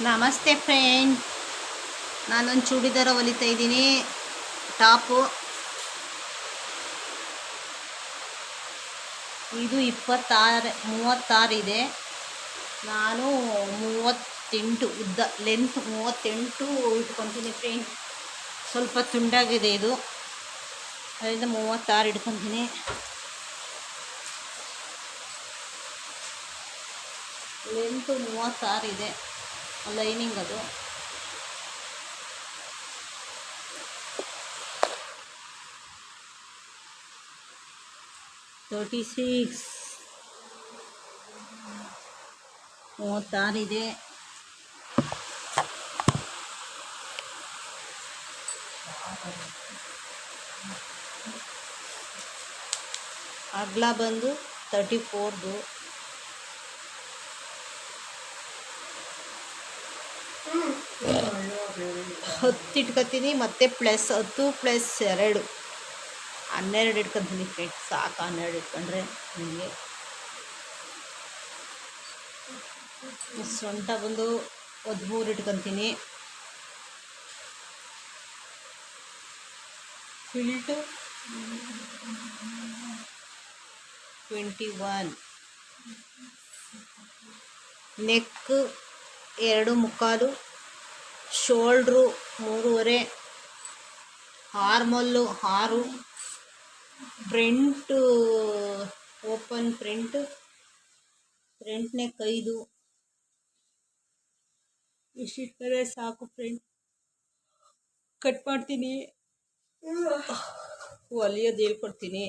ನಮಸ್ತೆ ಫ್ರೆಂಡ್. ನಾನೊಂದು ಚೂಡಿದಾರ ಹೊಲಿತಾ ಇದ್ದೀನಿ. ಟಾಪು. ಇದು ಇಪ್ಪತ್ತಾರು ಮೂವತ್ತಾರು ಇದೆ. ನಾನು ಮೂವತ್ತೆಂಟು, ಉದ್ದ ಲೆಂತ್ ಮೂವತ್ತೆಂಟು ಇಟ್ಕೊತೀನಿ ಫ್ರೆಂಡ್ ಸ್ವಲ್ಪ ತುಂಡಾಗಿದೆ ಇದು. ಅದರಿಂದ ಮೂವತ್ತಾರು ಇಟ್ಕೊತೀನಿ. ಲೆಂತ್ ಮೂವತ್ತಾರು ಇದೆ. ಲೈನಿಂಗ್ ಅದು. ತರ್ಟಿ ಸಿಕ್ಸ್ ಮೂವತ್ತಾರು ಇದೆ ಅಗ್ಲ ಬಂದು ತರ್ಟಿ ಫೋರ್ದು. ಹತ್ತು ಇಟ್ಕೊತೀನಿ ಮತ್ತು ಪ್ಲಸ್ ಹತ್ತು, ಪ್ಲಸ್ ಎರಡು. ಹನ್ನೆರಡು ಇಟ್ಕೊತೀನಿ ಫ್ರೆಂಡ್ಸ್, ಸಾಕು ಹನ್ನೆರಡು ಇಟ್ಕೊಂಡ್ರೆ ನನಗೆ ಸೊಂಟ ಬಂದು ಹದಿಮೂರು ಇಟ್ಕೊತೀನಿ. ಫಿಲ್ಟು ಟ್ವೆಂಟಿ ಒನ್. ನೆಕ್ ಎರಡು ಮುಕ್ಕಾಲು, ಶೋಲ್ಡ್ರು ಮೂರುವರೆ ಆರ್ಮಲ್ಲು ಆರು, front open front front neck ಐದು ಇಷ್ಟಿಟ್ಟರೆ ಸಾಕು ಫ್ರೆಂಡ್ ಕಟ್ ಮಾಡ್ತೀನಿ. ಹೊಲಿಯೋದು ಹೇಳ್ಕೊಡ್ತೀನಿ.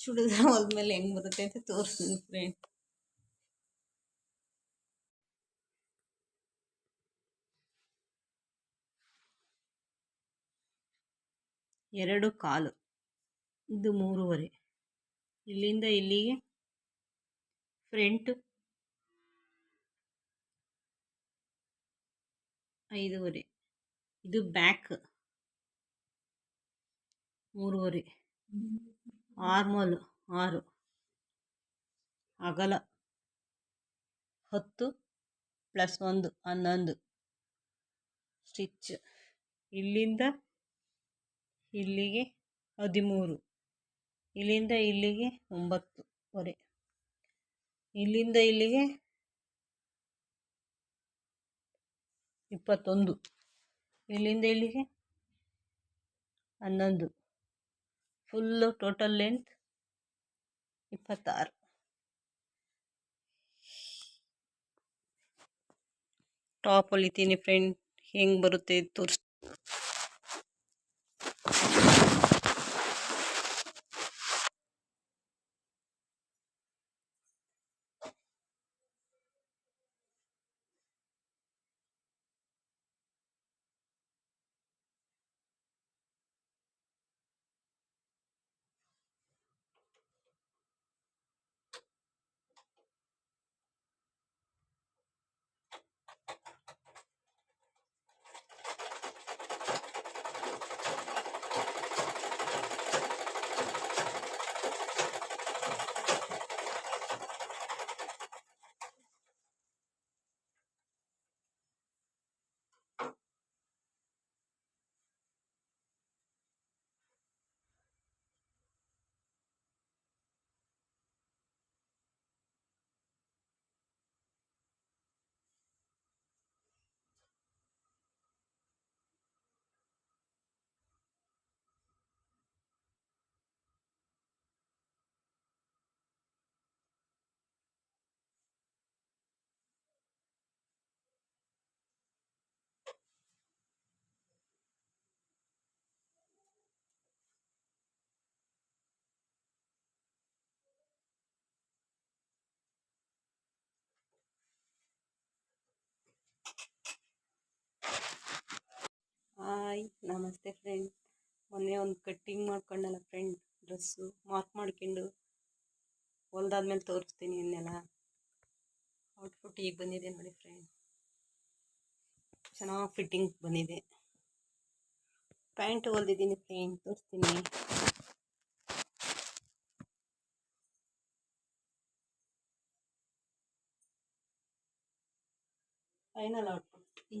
ಚೂಡಿದಾರ ಹೊಲ್ದ್ಮೇಲೆ ಹೆಂಗೆ ಬರುತ್ತೆ ಅಂತ ತೋರಿಸ್ತೀನಿ ಫ್ರೆಂಡ್ ಎರಡು ಕಾಲು. ಇದು ಮೂರುವರೆ. ಇಲ್ಲಿಂದ ಇಲ್ಲಿಗೆ ಫ್ರಂಟ್ ಐದೂವರೆ ಇದು ಬ್ಯಾಕ್. ಮೂರುವರೆ ಆರ್ಮೋಲ್, ಆರು. ಅಗಲ. ಹತ್ತು ಪ್ಲಸ್ ಒಂದು, ಹನ್ನೊಂದು. ಸ್ಟಿಚ್. ಇಲ್ಲಿಂದ ಇಲ್ಲಿಗೆ ಹದಿಮೂರು. ಇಲ್ಲಿಂದ ಇಲ್ಲಿಗೆ ಒಂಬತ್ತುವರೆ ಇಲ್ಲಿಂದ ಇಲ್ಲಿಗೆ ಇಪ್ಪತ್ತೊಂದು. ಇಲ್ಲಿಂದ ಇಲ್ಲಿಗೆ ಹನ್ನೊಂದು. ಫುಲ್ಲು ಟೋಟಲ್ ಲೆಂತ್ ಇಪ್ಪತ್ತಾರು. ಟಾಪ್ ಹೊಲಿತೀನಿ ಫ್ರೆಂಡ್ ಹೆಂಗೆ ಬರುತ್ತೆ ತೋರಿಸ್ ನಮಸ್ತೆ ಫ್ರೆಂಡ್ ಮೊನ್ನೆ ಒಂದು ಕಟ್ಟಿಂಗ್ ಮಾಡ್ಕೊಂಡಲ್ಲ ಫ್ರೆಂಡ್ ಡ್ರೆಸ್ಸು ಮಾರ್ಕ್ ಮಾಡ್ಕೊಂಡು ಹೊಲ್ದಾದ್ಮೇಲೆ ತೋರಿಸ್ತೀನಿ ಇನ್ನೆಲ್ಲ. ಔಟ್ಫುಟ್ ಈಗ ಬಂದಿದೆ ನೋಡಿ ಫ್ರೆಂಡ್ ಚೆನ್ನಾಗಿ ಫಿಟ್ಟಿಂಗ್ ಬಂದಿದೆ. ಪ್ಯಾಂಟ್ ಹೊಲ್ದಿದ್ದೀನಿ ಫ್ರೆಂಡ್ ತೋರಿಸ್ತೀನಿ. ಫೈನಲ್ ಔಟ್ಪುಟ್ ಈ